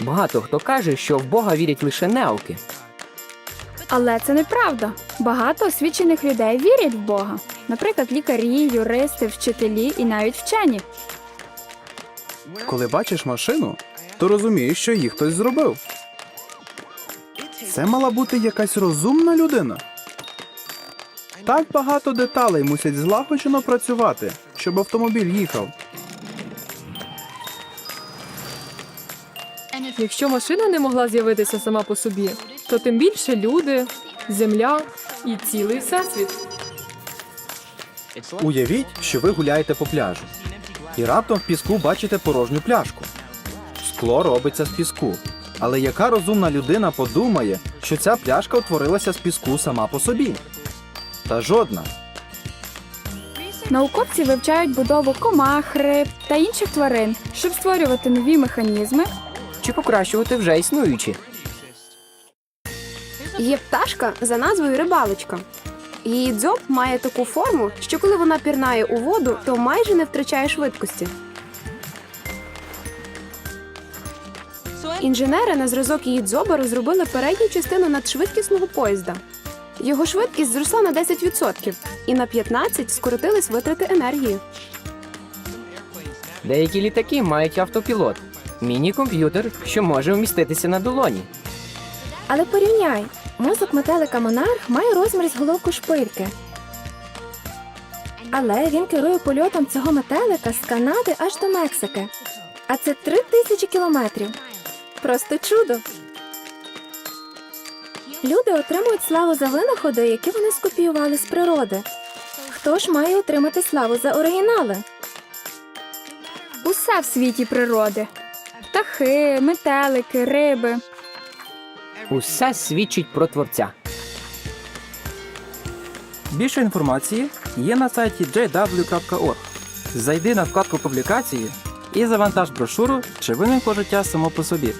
Багато хто каже, що в Бога вірять лише неоки. Але це неправда. Багато освічених людей вірять в Бога. Наприклад, лікарі, юристи, вчителі і навіть вчені. Коли бачиш машину, то розумієш, що її хтось зробив. Це мала бути якась розумна людина. Так багато деталей мусять злагоджено працювати, щоб автомобіль їхав. Якщо машина не могла з'явитися сама по собі, то тим більше люди, земля і цілий всесвіт. Уявіть, що ви гуляєте по пляжу, і раптом в піску бачите порожню пляшку. Скло робиться з піску. Але яка розумна людина подумає, що ця пляшка утворилася з піску сама по собі? Та жодна. Науковці вивчають будову комах, риб та інших тварин, щоб створювати нові механізми Чи покращувати вже існуючі? Є пташка за назвою рибалочка. Її дзьоб має таку форму, що коли вона пірнає у воду, то майже не втрачає швидкості. Інженери на зразок її дзьоба розробили передню частину надшвидкісного поїзда. Його швидкість зросла на 10% і на 15% скоротились витрати енергії. Деякі літаки мають автопілот. Міні-комп'ютер, що може вміститися на долоні. Але порівняй, мозок метелика монарх має розмір з головку шпильки. Але він керує польотом цього метелика з Канади аж до Мексики. А це три тисячі кілометрів. Просто чудо. Люди отримують славу за винаходи, які вони скопіювали з природи. Хто ж має отримати славу за оригінали? усе в світі природи: птахи, метелики, риби. Усе свідчить про творця. Більше інформації є на сайті jw.org. Зайди на вкладку публікації і завантаж брошуру чи виникло життя само по собі.